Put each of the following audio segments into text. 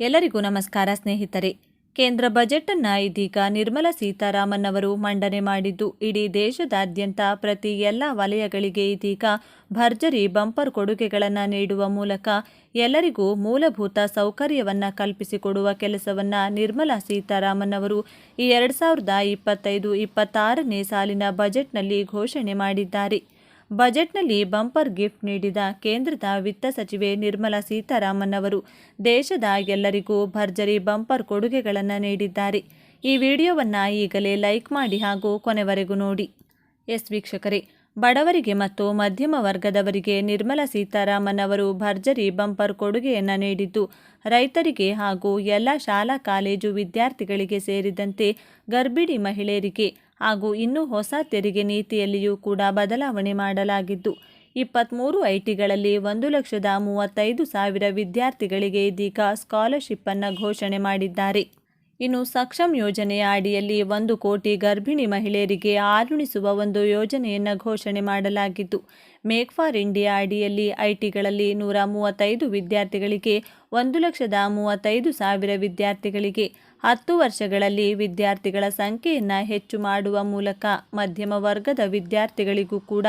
ಎಲ್ಲರಿಗೂ ನಮಸ್ಕಾರ ಸ್ನೇಹಿತರೆ. ಕೇಂದ್ರ ಬಜೆಟ್ ಅನ್ನ ಇದೀಗ ನಿರ್ಮಲಾ ಸೀತಾರಾಮನ್ ಅವರು ಮಂಡನೆ ಮಾಡಿದ್ದು, ಇಡೀ ದೇಶದಾದ್ಯಂತ ಪ್ರತಿ ಎಲ್ಲ ವಲಯಗಳಿಗೆ ಇದೀಗ ಭರ್ಜರಿ ಬಂಪರ್ ಕೊಡುಗೆಗಳನ್ನು ನೀಡುವ ಮೂಲಕ ಎಲ್ಲರಿಗೂ ಮೂಲಭೂತ ಸೌಕರ್ಯವನ್ನ ಕಲ್ಪಿಸಿಕೊಡುವ ಕೆಲಸವನ್ನ ನಿರ್ಮಲಾ ಸೀತಾರಾಮನ್ ಅವರು ಈ ಎರಡು ಸಾವಿರದ ಇಪ್ಪತ್ತೈದು, ಇಪ್ಪತ್ತಾರನೇ ಸಾಲಿನ ಬಜೆಟ್ನಲ್ಲಿ ಘೋಷಣೆ ಮಾಡಿದ್ದಾರೆ. ಬಜೆಟ್ನಲ್ಲಿ ಬಂಪರ್ ಗಿಫ್ಟ್ ನೀಡಿದ ಕೇಂದ್ರದ ವಿತ್ತ ಸಚಿವೆ ನಿರ್ಮಲಾ ಸೀತಾರಾಮನ್ ಅವರು ದೇಶದ ಎಲ್ಲರಿಗೂ ಭರ್ಜರಿ ಬಂಪರ್ ಕೊಡುಗೆಗಳನ್ನು ನೀಡಿದ್ದಾರೆ. ಈ ವಿಡಿಯೋವನ್ನು ಈಗಲೇ ಲೈಕ್ ಮಾಡಿ ಹಾಗೂ ಕೊನೆವರೆಗೂ ನೋಡಿ. ಎಸ್ ವೀಕ್ಷಕರೇ, ಬಡವರಿಗೆ ಮತ್ತು ಮಧ್ಯಮ ವರ್ಗದವರಿಗೆ ನಿರ್ಮಲಾ ಸೀತಾರಾಮನ್ ಅವರು ಭರ್ಜರಿ ಬಂಪರ್ ಕೊಡುಗೆಯನ್ನು ನೀಡಿದ್ದು, ರೈತರಿಗೆ ಹಾಗೂ ಎಲ್ಲ ಶಾಲಾ, ಕಾಲೇಜು ವಿದ್ಯಾರ್ಥಿಗಳಿಗೆ ಸೇರಿದಂತೆ ಗರ್ಭಿಣಿ ಮಹಿಳೆಯರಿಗೆ ಹಾಗೂ ಇನ್ನೂ ಹೊಸ ತೆರಿಗೆ ನೀತಿಯಲ್ಲಿಯೂ ಕೂಡ ಬದಲಾವಣೆ ಮಾಡಲಾಗಿದ್ದು ಇಪ್ಪತ್ತ್ಮೂರು ಐಟಿಗಳಲ್ಲಿ ಒಂದು ಲಕ್ಷದ ಮೂವತ್ತೈದು ಸಾವಿರ ವಿದ್ಯಾರ್ಥಿಗಳಿಗೆ ಇದೀಗ ಸ್ಕಾಲರ್ಶಿಪ್ಪನ್ನು ಘೋಷಣೆ ಮಾಡಿದ್ದಾರೆ. ಇನ್ನು ಸಕ್ಷಮ್ ಯೋಜನೆಯ ಅಡಿಯಲ್ಲಿ ಒಂದು ಕೋಟಿ ಗರ್ಭಿಣಿ ಮಹಿಳೆಯರಿಗೆ ಆರುಣಿಸುವ ಒಂದು ಯೋಜನೆಯನ್ನು ಘೋಷಣೆ ಮಾಡಲಾಗಿದ್ದು, ಮೇಕ್ ಫಾರ್ ಇಂಡಿಯಾ ಅಡಿಯಲ್ಲಿ ಐಟಿಗಳಲ್ಲಿ ನೂರ ಮೂವತ್ತೈದು ವಿದ್ಯಾರ್ಥಿಗಳಿಗೆ, ಒಂದು ಲಕ್ಷದ ಮೂವತ್ತೈದು ಸಾವಿರ ವಿದ್ಯಾರ್ಥಿಗಳಿಗೆ ಹತ್ತು ವರ್ಷಗಳಲ್ಲಿ ವಿದ್ಯಾರ್ಥಿಗಳ ಸಂಖ್ಯೆಯನ್ನು ಹೆಚ್ಚು ಮಾಡುವ ಮೂಲಕ ಮಧ್ಯಮ ವರ್ಗದ ವಿದ್ಯಾರ್ಥಿಗಳಿಗೂ ಕೂಡ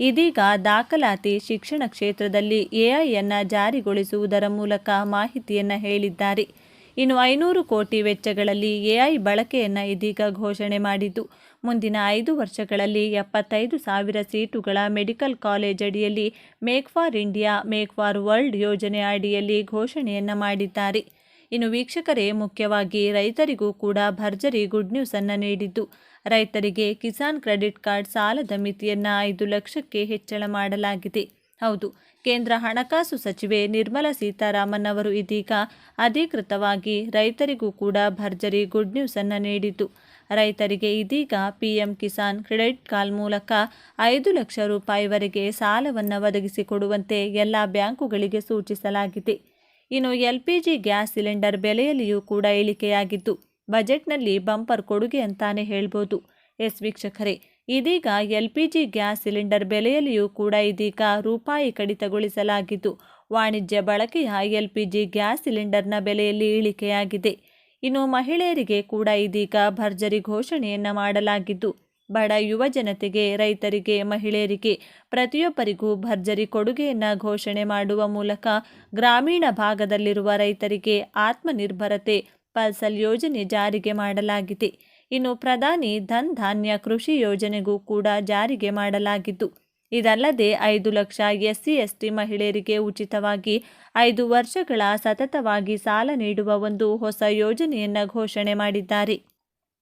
ಇದೀಗ ದಾಖಲಾತಿ ಶಿಕ್ಷಣ ಕ್ಷೇತ್ರದಲ್ಲಿ ಎಐಯನ್ನು ಜಾರಿಗೊಳಿಸುವುದರ ಮೂಲಕ ಮಾಹಿತಿಯನ್ನು ಹೇಳಿದ್ದಾರೆ. ಇನ್ನು ಐನೂರು ಕೋಟಿ ವೆಚ್ಚಗಳಲ್ಲಿ ಎಐ ಬಳಕೆಯನ್ನು ಇದೀಗ ಘೋಷಣೆ ಮಾಡಿದ್ದು. ಮುಂದಿನ ಐದು ವರ್ಷಗಳಲ್ಲಿ ಎಪ್ಪತ್ತೈದು ಸಾವಿರ ಸೀಟುಗಳ ಮೆಡಿಕಲ್ ಕಾಲೇಜ್ ಅಡಿಯಲ್ಲಿ make for India, make for world ಯೋಜನೆ ಅಡಿಯಲ್ಲಿ ಘೋಷಣೆಯನ್ನು ಮಾಡಿದ್ದಾರೆ. ಇನ್ನು ವೀಕ್ಷಕರೇ, ಮುಖ್ಯವಾಗಿ ರೈತರಿಗೂ ಕೂಡ ಭರ್ಜರಿ ಗುಡ್ ನ್ಯೂಸ್ ಅನ್ನು ನೀಡಿದ್ದು. ರೈತರಿಗೆ ಕಿಸಾನ್ ಕ್ರೆಡಿಟ್ ಕಾರ್ಡ್ ಸಾಲದ ಮಿತಿಯನ್ನು ಐದು ಲಕ್ಷಕ್ಕೆ ಹೆಚ್ಚಳ ಮಾಡಲಾಗಿದೆ. ಹೌದು. ಕೇಂದ್ರ ಹಣಕಾಸು ಸಚಿವೆ ನಿರ್ಮಲಾ ಸೀತಾರಾಮನ್ ಅವರು ಇದೀಗ ಅಧಿಕೃತವಾಗಿ ರೈತರಿಗೂ ಕೂಡ ಭರ್ಜರಿ ಗುಡ್ ನ್ಯೂಸ್ ಅನ್ನು ನೀಡಿದ್ದು. ರೈತರಿಗೆ ಇದೀಗ ಪಿಎಂ ಕಿಸಾನ್ ಕ್ರೆಡಿಟ್ ಕಾರ್ಡ್ ಮೂಲಕ ಐದು ಲಕ್ಷ ರೂಪಾಯಿವರೆಗೆ ಸಾಲವನ್ನು ಒದಗಿಸಿಕೊಡುವಂತೆ ಎಲ್ಲ ಬ್ಯಾಂಕುಗಳಿಗೆ ಸೂಚಿಸಲಾಗಿದೆ. ಇನ್ನು ಎಲ್ ಗ್ಯಾಸ್ ಸಿಲಿಂಡರ್ ಬೆಲೆಯಲ್ಲಿಯೂ ಕೂಡ ಇಳಿಕೆಯಾಗಿದ್ದು, ಬಜೆಟ್ನಲ್ಲಿ ಬಂಪರ್ ಕೊಡುಗೆ ಅಂತಾನೆ ಹೇಳ್ಬೋದು. ಎಸ್ ವೀಕ್ಷಕರೇ ಇದೀಗ L P G gas cylinder ಬೆಲೆಯಲ್ಲಿಯೂ ಕೂಡ ಇದೀಗ ರೂಪಾಯಿ ಕಡಿತಗೊಳಿಸಲಾಗಿದ್ದು, ವಾಣಿಜ್ಯ ಬಳಕೆಯ ಎಲ್ ಪಿ ಜಿ ಗ್ಯಾಸ್ ಸಿಲಿಂಡರ್ನ ಬೆಲೆಯಲ್ಲಿ ಇಳಿಕೆಯಾಗಿದೆ. ಇನ್ನು ಮಹಿಳೆಯರಿಗೆ ಕೂಡ ಇದೀಗ ಭರ್ಜರಿ ಘೋಷಣೆಯನ್ನು ಮಾಡಲಾಗಿದ್ದು, ಬಡ ಯುವ ಜನತೆಗೆ, ರೈತರಿಗೆ, ಮಹಿಳೆಯರಿಗೆ ಪ್ರತಿಯೊಬ್ಬರಿಗೂ ಭರ್ಜರಿ ಕೊಡುಗೆಯನ್ನು ಘೋಷಣೆ ಮಾಡುವ ಮೂಲಕ ಗ್ರಾಮೀಣ ಭಾಗದಲ್ಲಿರುವ ರೈತರಿಗೆ ಆತ್ಮನಿರ್ಭರತೆ ಪಲ್ಸಲ್ ಯೋಜನೆ ಜಾರಿಗೆ ಮಾಡಲಾಗಿದೆ. ಇನ್ನು ಪ್ರಧಾನಿ ಧನ್ ಧಾನ್ಯ ಕೃಷಿ ಯೋಜನೆಗೂ ಕೂಡ ಜಾರಿಗೆ ಮಾಡಲಾಗಿದ್ದು, ಇದಲ್ಲದೆ ಐದು ಲಕ್ಷ ಎಸ್ಸಿ ಎಸ್ಟಿ ಮಹಿಳೆಯರಿಗೆ ಉಚಿತವಾಗಿ ಐದು ವರ್ಷಗಳ ಸತತವಾಗಿ ಸಾಲ ನೀಡುವ ಒಂದು ಹೊಸ ಯೋಜನೆಯನ್ನು ಘೋಷಣೆ ಮಾಡಿದ್ದಾರೆ.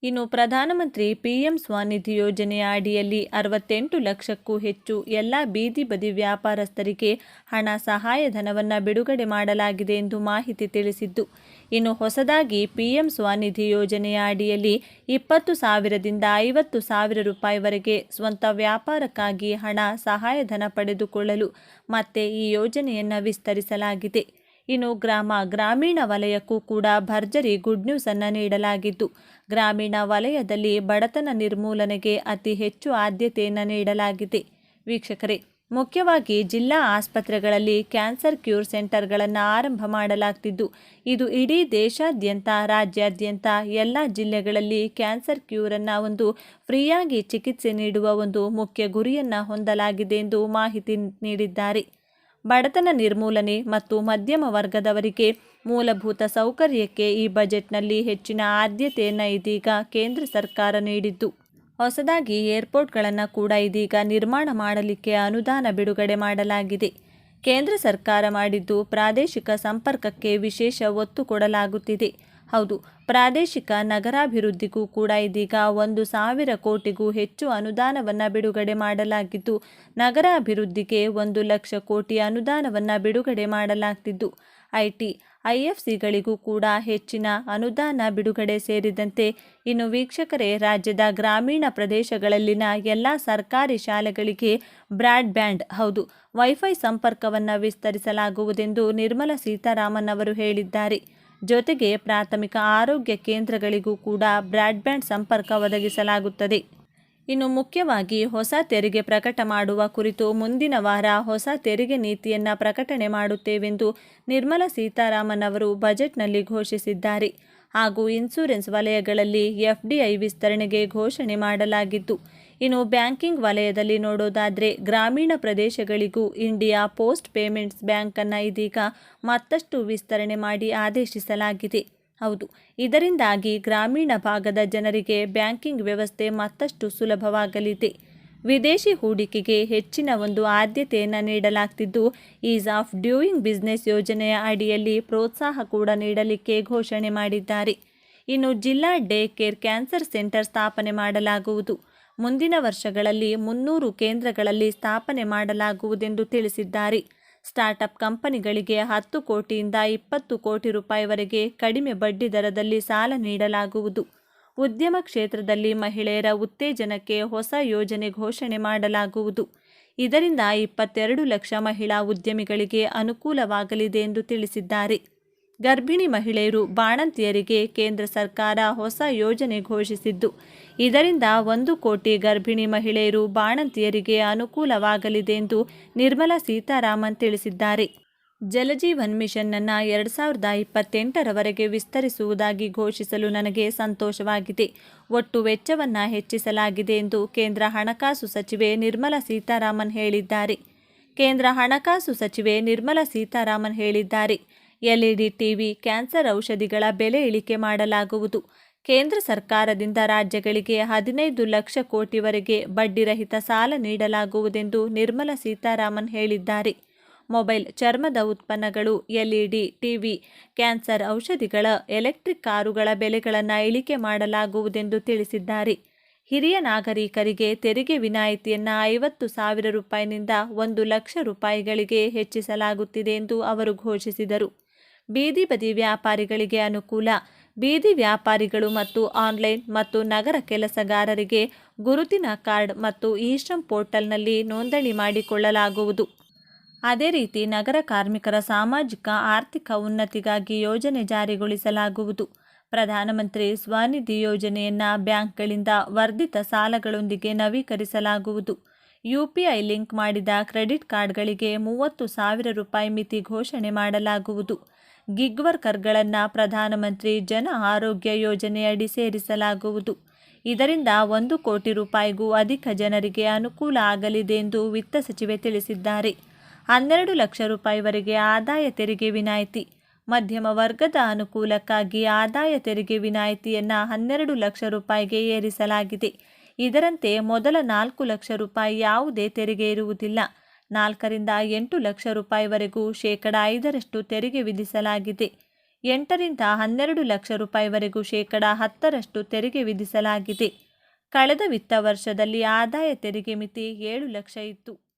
ಇನ್ನು ಪ್ರಧಾನಮಂತ್ರಿ ಪಿಎಂ ಸ್ವನಿಧಿ ಯೋಜನೆಯ ಅಡಿಯಲ್ಲಿ ಅರವತ್ತೆಂಟು ಲಕ್ಷಕ್ಕೂ ಹೆಚ್ಚು ಎಲ್ಲ ಬೀದಿ ಬದಿ ವ್ಯಾಪಾರಸ್ಥರಿಗೆ ಹಣ ಸಹಾಯಧನವನ್ನು ಬಿಡುಗಡೆ ಮಾಡಲಾಗಿದೆ ಎಂದು ಮಾಹಿತಿ ತಿಳಿಸಿದ್ದು ಇನ್ನು ಹೊಸದಾಗಿ ಪಿಎಂ ಸ್ವನಿಧಿ ಯೋಜನೆಯ ಅಡಿಯಲ್ಲಿ ಇಪ್ಪತ್ತು ಸಾವಿರದಿಂದ ಐವತ್ತು ಸಾವಿರ ರೂಪಾಯಿವರೆಗೆ ಸ್ವಂತ ವ್ಯಾಪಾರಕ್ಕಾಗಿ ಹಣ ಸಹಾಯಧನ ಪಡೆದುಕೊಳ್ಳಲು ಮತ್ತೆ ಈ ಯೋಜನೆಯನ್ನು ವಿಸ್ತರಿಸಲಾಗಿದೆ. ಇನ್ನು ಗ್ರಾಮ ಗ್ರಾಮೀಣ ವಲಯಕ್ಕೂ ಕೂಡ ಭರ್ಜರಿ ಗುಡ್ ನ್ಯೂಸ್ ಅನ್ನು ನೀಡಲಾಗಿದ್ದು, ಗ್ರಾಮೀಣ ವಲಯದಲ್ಲಿ ಬಡತನ ನಿರ್ಮೂಲನೆಗೆ ಅತಿ ಹೆಚ್ಚು ಆದ್ಯತೆಯನ್ನು ನೀಡಲಾಗಿದೆ. ವೀಕ್ಷಕರೇ ಮುಖ್ಯವಾಗಿ ಜಿಲ್ಲಾ ಆಸ್ಪತ್ರೆಗಳಲ್ಲಿ ಕ್ಯಾನ್ಸರ್ ಕ್ಯೂರ್ ಸೆಂಟರ್ಗಳನ್ನು ಆರಂಭ ಮಾಡಲಾಗ್ತಿದ್ದು. ಇದು ಇಡೀ ದೇಶಾದ್ಯಂತ, ರಾಜ್ಯಾದ್ಯಂತ ಎಲ್ಲ ಜಿಲ್ಲೆಗಳಲ್ಲಿ ಕ್ಯಾನ್ಸರ್ ಕ್ಯೂರನ್ನು ಒಂದು ಫ್ರೀಯಾಗಿ ಚಿಕಿತ್ಸೆ ನೀಡುವ ಒಂದು ಮುಖ್ಯ ಗುರಿಯನ್ನು ಹೊಂದಲಾಗಿದೆ ಎಂದು ಮಾಹಿತಿ ನೀಡಿದ್ದಾರೆ. ಬಡತನ ನಿರ್ಮೂಲನೆ ಮತ್ತು ಮಧ್ಯಮ ವರ್ಗದವರಿಗೆ ಮೂಲಭೂತ ಸೌಕರ್ಯಕ್ಕೆ ಈ ಬಜೆಟ್ನಲ್ಲಿ ಹೆಚ್ಚಿನ ಆದ್ಯತೆಯನ್ನು ಇದೀಗ ಕೇಂದ್ರ ಸರ್ಕಾರ ನೀಡಿದ್ದು. ಹೊಸದಾಗಿ ಏರ್ಪೋರ್ಟ್ಗಳನ್ನು ಕೂಡ ಇದೀಗ ನಿರ್ಮಾಣ ಮಾಡಲಿಕ್ಕೆ ಅನುದಾನ ಬಿಡುಗಡೆ ಮಾಡಲಾಗಿದೆ. ಕೇಂದ್ರ ಸರ್ಕಾರ ಮಾಡಿದ್ದು ಪ್ರಾದೇಶಿಕ ಸಂಪರ್ಕಕ್ಕೆ ವಿಶೇಷ ಒತ್ತು ಕೊಡಲಾಗುತ್ತಿದೆ. ಹೌದು, ಪ್ರಾದೇಶಿಕ ನಗರಾಭಿವೃದ್ಧಿಗೂ ಕೂಡ ಇದೀಗ ಒಂದು ಸಾವಿರ ಕೋಟಿಗೂ ಹೆಚ್ಚು ಅನುದಾನವನ್ನು ಬಿಡುಗಡೆ ಮಾಡಲಾಗಿದ್ದು, ನಗರಾಭಿವೃದ್ಧಿಗೆ ಒಂದು ಲಕ್ಷ ಕೋಟಿ ಅನುದಾನವನ್ನು ಬಿಡುಗಡೆ ಮಾಡಲಾಗ್ತಿದ್ದು. ಐಟಿ, ಐಎಫ್ಸಿಗಳಿಗೂ ಕೂಡ ಹೆಚ್ಚಿನ ಅನುದಾನ ಬಿಡುಗಡೆ ಸೇರಿದಂತೆ ಇನ್ನು ವೀಕ್ಷಕರೇ, ರಾಜ್ಯದ ಗ್ರಾಮೀಣ ಪ್ರದೇಶಗಳಲ್ಲಿನ ಎಲ್ಲ ಸರ್ಕಾರಿ ಶಾಲೆಗಳಿಗೆ ಬ್ರಾಡ್ಬ್ಯಾಂಡ್ ಹೌದು, ವೈಫೈ ಸಂಪರ್ಕವನ್ನು ವಿಸ್ತರಿಸಲಾಗುವುದೆಂದು ನಿರ್ಮಲಾ ಸೀತಾರಾಮನ್ ಅವರು ಹೇಳಿದ್ದಾರೆ. ಜೊತೆಗೆ ಪ್ರಾಥಮಿಕ ಆರೋಗ್ಯ ಕೇಂದ್ರಗಳಿಗೂ ಕೂಡ ಬ್ರಾಡ್ಬ್ಯಾಂಡ್ ಸಂಪರ್ಕ ಒದಗಿಸಲಾಗುತ್ತದೆ. ಇನ್ನು ಮುಖ್ಯವಾಗಿ ಹೊಸ ತೆರಿಗೆ ಪ್ರಕಟ ಮಾಡುವ ಕುರಿತು ಮುಂದಿನ ವಾರ ಹೊಸ ತೆರಿಗೆ ನೀತಿಯನ್ನು ಪ್ರಕಟಣೆ ಮಾಡುತ್ತೇವೆಂದು ನಿರ್ಮಲಾ ಸೀತಾರಾಮನ್ ಅವರು ಬಜೆಟ್ನಲ್ಲಿ ಘೋಷಿಸಿದ್ದಾರೆ. ಹಾಗೂ ಇನ್ಸೂರೆನ್ಸ್ ವಲಯಗಳಲ್ಲಿ ಎಫ್ಡಿಐ ವಿಸ್ತರಣೆಗೆ ಘೋಷಣೆ ಮಾಡಲಾಗಿದ್ದು, ಇನ್ನು ಬ್ಯಾಂಕಿಂಗ್ ವಲಯದಲ್ಲಿ ನೋಡೋದಾದರೆ ಗ್ರಾಮೀಣ ಪ್ರದೇಶಗಳಿಗೂ ಇಂಡಿಯಾ ಪೋಸ್ಟ್ ಪೇಮೆಂಟ್ಸ್ ಬ್ಯಾಂಕನ್ನು ಇದೀಗ ಮತ್ತಷ್ಟು ವಿಸ್ತರಣೆ ಮಾಡಿ ಆದೇಶಿಸಲಾಗಿದೆ. ಹೌದು. ಇದರಿಂದಾಗಿ ಗ್ರಾಮೀಣ ಭಾಗದ ಜನರಿಗೆ ಬ್ಯಾಂಕಿಂಗ್ ವ್ಯವಸ್ಥೆ ಮತ್ತಷ್ಟು ಸುಲಭವಾಗಲಿದೆ. ವಿದೇಶಿ ಹೂಡಿಕೆಗೆ ಹೆಚ್ಚಿನ ಒಂದು ಆದ್ಯತೆಯನ್ನು ನೀಡಲಾಗ್ತಿದ್ದು, ಈಸ್ ಆಫ್ ಡ್ಯೂಯಿಂಗ್ ಬಿಸ್ನೆಸ್ ಯೋಜನೆಯ ಅಡಿಯಲ್ಲಿ ಪ್ರೋತ್ಸಾಹ ಕೂಡ ನೀಡಲಿಕ್ಕೆ ಘೋಷಣೆ ಮಾಡಿದ್ದಾರೆ. ಇನ್ನು ಜಿಲ್ಲಾ ಡೇ ಕೇರ್ ಕ್ಯಾನ್ಸರ್ ಸೆಂಟರ್ ಸ್ಥಾಪನೆ ಮಾಡಲಾಗುವುದು. ಮುಂದಿನ ವರ್ಷಗಳಲ್ಲಿ ಮುನ್ನೂರು ಕೇಂದ್ರಗಳಲ್ಲಿ ಸ್ಥಾಪನೆ ಮಾಡಲಾಗುವುದೆಂದು ತಿಳಿಸಿದ್ದಾರೆ. ಸ್ಟಾರ್ಟಪ್ ಕಂಪನಿಗಳಿಗೆ ಹತ್ತು ಕೋಟಿಯಿಂದ ಇಪ್ಪತ್ತು ಕೋಟಿ ರೂಪಾಯಿವರೆಗೆ ಕಡಿಮೆ ಬಡ್ಡಿ ದರದಲ್ಲಿ ಸಾಲ ನೀಡಲಾಗುವುದು. ಉದ್ಯಮ ಕ್ಷೇತ್ರದಲ್ಲಿ ಮಹಿಳೆಯರ ಉತ್ತೇಜನಕ್ಕೆ ಹೊಸ ಯೋಜನೆ ಘೋಷಣೆ ಮಾಡಲಾಗುವುದು. ಇದರಿಂದ ಇಪ್ಪತ್ತೆರಡು ಲಕ್ಷ ಮಹಿಳಾ ಉದ್ಯಮಿಗಳಿಗೆ ಅನುಕೂಲವಾಗಲಿದೆ ಎಂದು ತಿಳಿಸಿದ್ದಾರೆ. ಗರ್ಭಿಣಿ ಮಹಿಳೆಯರು ಬಾಣಂತಿಯರಿಗೆ ಕೇಂದ್ರ ಸರ್ಕಾರ ಹೊಸ ಯೋಜನೆ ಘೋಷಿಸಿದ್ದು ಇದರಿಂದ ಒಂದು ಕೋಟಿ ಗರ್ಭಿಣಿ ಮಹಿಳೆಯರು ಬಾಣಂತಿಯರಿಗೆ ಅನುಕೂಲವಾಗಲಿದೆ ಎಂದು ನಿರ್ಮಲಾ ಸೀತಾರಾಮನ್ ತಿಳಿಸಿದ್ದಾರೆ. ಜಲಜೀವನ್ ಮಿಷನ್ನನ್ನು ಎರಡು ಸಾವಿರದ ಇಪ್ಪತ್ತೆಂಟರವರೆಗೆ ವಿಸ್ತರಿಸುವುದಾಗಿ ಘೋಷಿಸಲು ನನಗೆ ಸಂತೋಷವಾಗಿದೆ. ಒಟ್ಟು ವೆಚ್ಚವನ್ನು ಹೆಚ್ಚಿಸಲಾಗಿದೆ ಎಂದು ಕೇಂದ್ರ ಹಣಕಾಸು ಸಚಿವೆ ನಿರ್ಮಲಾ ಸೀತಾರಾಮನ್ ಹೇಳಿದ್ದಾರೆ. ಕೇಂದ್ರ ಹಣಕಾಸು ಸಚಿವೆ ನಿರ್ಮಲಾ ಸೀತಾರಾಮನ್ ಹೇಳಿದ್ದಾರೆ. ಎಲ್ಇಡಿ ಟಿವಿ, ಕ್ಯಾನ್ಸರ್ ಔಷಧಿಗಳ ಬೆಲೆ ಇಳಿಕೆ ಮಾಡಲಾಗುವುದು. ಕೇಂದ್ರ ಸರ್ಕಾರದಿಂದ ರಾಜ್ಯಗಳಿಗೆ ಹದಿನೈದು ಲಕ್ಷ ಕೋಟಿವರೆಗೆ ಬಡ್ಡಿರಹಿತ ಸಾಲ ನೀಡಲಾಗುವುದೆಂದು ನಿರ್ಮಲಾ ಸೀತಾರಾಮನ್ ಹೇಳಿದ್ದಾರೆ. ಮೊಬೈಲ್ ಚರ್ಮದ ಉತ್ಪನ್ನಗಳು ಎಲ್ಇಡಿ ಟಿವಿ ಕ್ಯಾನ್ಸರ್ ಔಷಧಿಗಳ, ಎಲೆಕ್ಟ್ರಿಕ್ ಕಾರುಗಳ ಬೆಲೆಗಳನ್ನು ಇಳಿಕೆ ಮಾಡಲಾಗುವುದೆಂದು ತಿಳಿಸಿದ್ದಾರೆ. ಹಿರಿಯ ನಾಗರಿಕರಿಗೆ ತೆರಿಗೆ ವಿನಾಯಿತಿಯನ್ನು ಐವತ್ತು ಸಾವಿರ ರೂಪಾಯಿನಿಂದ ಒಂದು ಲಕ್ಷ ರೂಪಾಯಿಗಳಿಗೆ ಹೆಚ್ಚಿಸಲಾಗುತ್ತಿದೆ ಎಂದು ಅವರು ಘೋಷಿಸಿದರು. ಬೀದಿ ಬದಿ ವ್ಯಾಪಾರಿಗಳಿಗೆ ಅನುಕೂಲ ಬೀದಿ ವ್ಯಾಪಾರಿಗಳು ಮತ್ತು ಆನ್ಲೈನ್ ಮತ್ತು ನಗರ ಕೆಲಸಗಾರರಿಗೆ ಗುರುತಿನ ಕಾರ್ಡ್ ಮತ್ತು ಇ ಶ್ರಮ್ ಪೋರ್ಟಲ್ನಲ್ಲಿ ನೋಂದಣಿ ಮಾಡಿಕೊಳ್ಳಲಾಗುವುದು. ಅದೇ ರೀತಿ ನಗರ ಕಾರ್ಮಿಕರ ಸಾಮಾಜಿಕ, ಆರ್ಥಿಕ ಉನ್ನತಿಗಾಗಿ ಯೋಜನೆ ಜಾರಿಗೊಳಿಸಲಾಗುವುದು. ಪ್ರಧಾನಮಂತ್ರಿ ಸ್ವನಿಧಿ ಯೋಜನೆಯನ್ನು ಬ್ಯಾಂಕ್ಗಳಿಂದ ವರ್ಧಿತ ಸಾಲಗಳೊಂದಿಗೆ ನವೀಕರಿಸಲಾಗುವುದು. ಯುಪಿಐ ಲಿಂಕ್ ಮಾಡಿದ ಕ್ರೆಡಿಟ್ ಕಾರ್ಡ್ಗಳಿಗೆ ಮೂವತ್ತು ಸಾವಿರ ರೂಪಾಯಿ ಮಿತಿ ಘೋಷಣೆ ಮಾಡಲಾಗುವುದು. ಗಿಗ್ ವರ್ಕರ್ಗಳನ್ನು ಪ್ರಧಾನಮಂತ್ರಿ ಜನ ಆರೋಗ್ಯ ಯೋಜನೆಯಡಿ ಸೇರಿಸಲಾಗುವುದು. ಇದರಿಂದ ಒಂದು ಕೋಟಿ ರೂಪಾಯಿಗೂ ಅಧಿಕ ಜನರಿಗೆ ಅನುಕೂಲ ಆಗಲಿದೆ ಎಂದು ವಿತ್ತ ಸಚಿವೆ ತಿಳಿಸಿದ್ದಾರೆ. ಹನ್ನೆರಡು ಲಕ್ಷ ರೂಪಾಯಿವರೆಗೆ ಆದಾಯ ತೆರಿಗೆ ವಿನಾಯಿತಿ. ಮಧ್ಯಮ ವರ್ಗದ ಅನುಕೂಲಕ್ಕಾಗಿ ಆದಾಯ ತೆರಿಗೆ ವಿನಾಯಿತಿಯನ್ನು ಹನ್ನೆರಡು ಲಕ್ಷ ರೂಪಾಯಿಗೆ ಏರಿಸಲಾಗಿದೆ. ಇದರಂತೆ ಮೊದಲ ನಾಲ್ಕು ಲಕ್ಷ ರೂಪಾಯಿ ಯಾವುದೇ ತೆರಿಗೆ ಇರುವುದಿಲ್ಲ. ನಾಲ್ಕರಿಂದ ಎಂಟು ಲಕ್ಷ ರೂಪಾಯಿವರೆಗೂ ಶೇಕಡ ಐದರಷ್ಟು ತೆರಿಗೆ ವಿಧಿಸಲಾಗಿದೆ. ಎಂಟರಿಂದ ಹನ್ನೆರಡು ಲಕ್ಷ ರೂಪಾಯಿವರೆಗೂ ಶೇಕಡ ಹತ್ತರಷ್ಟು ತೆರಿಗೆ ವಿಧಿಸಲಾಗಿದೆ. ಕಳೆದ ವಿತ್ತ ವರ್ಷದಲ್ಲಿ ಆದಾಯ ತೆರಿಗೆ ಮಿತಿ ಏಳು ಲಕ್ಷ ಇತ್ತು.